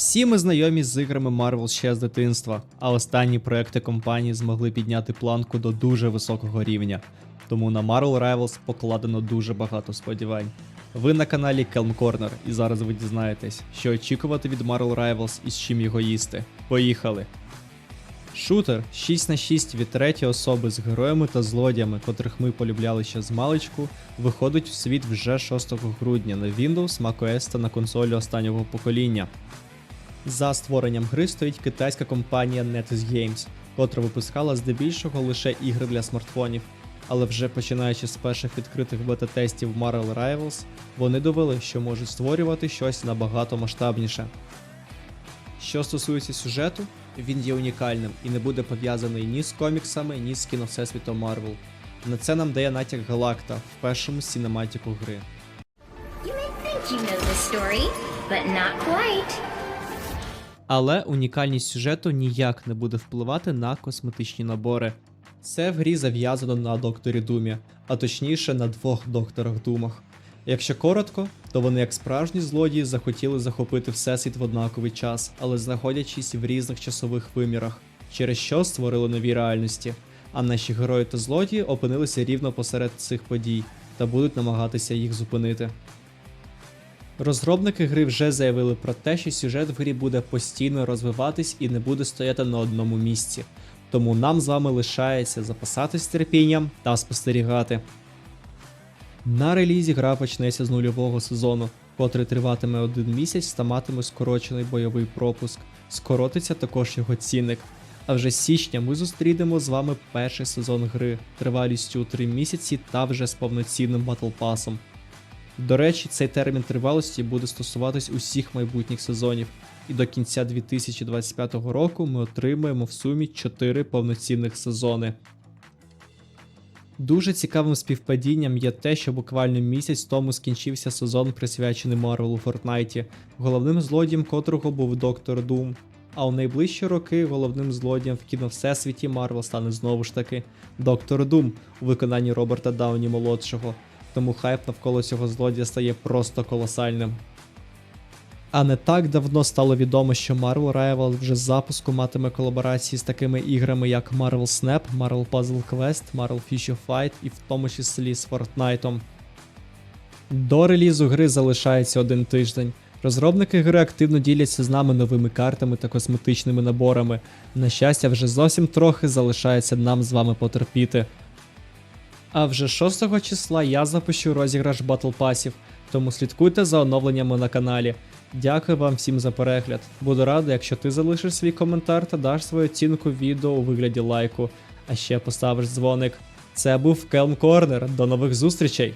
Всі ми знайомі з іграми Marvel ще з дитинства, а останні проекти компанії змогли підняти планку до дуже високого рівня. Тому на Marvel Rivals покладено дуже багато сподівань. Ви на каналі Kelm Corner, і зараз ви дізнаєтесь, що очікувати від Marvel Rivals і з чим його їсти. Поїхали! Шутер 6 на 6 від третьої особи з героями та злодіями, котрих ми полюбляли ще з маличку, виходить в світ вже 6 грудня на Windows, macOS та на консолі останнього покоління. За створенням гри стоїть китайська компанія NetEase Games, котра випускала здебільшого лише ігри для смартфонів. Але вже починаючи з перших відкритих бета-тестів Marvel Rivals, вони довели, що можуть створювати щось набагато масштабніше. Що стосується сюжету, він є унікальним і не буде пов'язаний ні з коміксами, ні з кіновсесвітом Marvel. На це нам дає натяк Галакта в першому сінематіку гри. You may think you know the story, but not quite. Але унікальність сюжету ніяк не буде впливати на косметичні набори. Це в грі зав'язано на докторі Думі, а точніше на двох докторах Думах. Якщо коротко, то вони, як справжні злодії, захотіли захопити всесвіт в однаковий час, але знаходячись в різних часових вимірах, через що створили нові реальності. А наші герої та злодії опинилися рівно посеред цих подій та будуть намагатися їх зупинити. Розробники гри вже заявили про те, що сюжет в грі буде постійно розвиватись і не буде стояти на одному місці. Тому нам з вами лишається запасатись терпінням та спостерігати. На релізі гра почнеться з нульового сезону, котрий триватиме один місяць та матиме скорочений бойовий пропуск. Скоротиться також його цінник. А вже з січня ми зустрінемо з вами перший сезон гри тривалістю 3 місяці та вже з повноцінним батлпасом. До речі, цей термін тривалості буде стосуватись усіх майбутніх сезонів, і до кінця 2025 року ми отримаємо в сумі 4 повноцінних сезони. Дуже цікавим співпадінням є те, що буквально місяць тому скінчився сезон, присвячений Марвелу Фортнайті, головним злодієм котрого був Доктор Дум. А у найближчі роки головним злодієм в кіно Всесвіті Марвел стане знову ж таки Доктор Дум у виконанні Роберта Дауні молодшого. Тому хайп навколо цього злодія стає просто колосальним. А не так давно стало відомо, що Marvel Rivals вже з запуску матиме колаборації з такими іграми, як Marvel Snap, Marvel Puzzle Quest, Marvel Fish Fight і в тому числі з Fortnite. До релізу гри залишається один тиждень. Розробники гри активно діляться з нами новими картами та косметичними наборами. На щастя, вже зовсім трохи залишається нам з вами потерпіти. А вже 6 числа я запущу розіграш батл Пасів, тому слідкуйте за оновленнями на каналі. Дякую вам всім за перегляд. Буду радий, якщо ти залишиш свій коментар та даш свою оцінку відео у вигляді лайку, а ще поставиш дзвоник. Це був Келм Корнер. До нових зустрічей!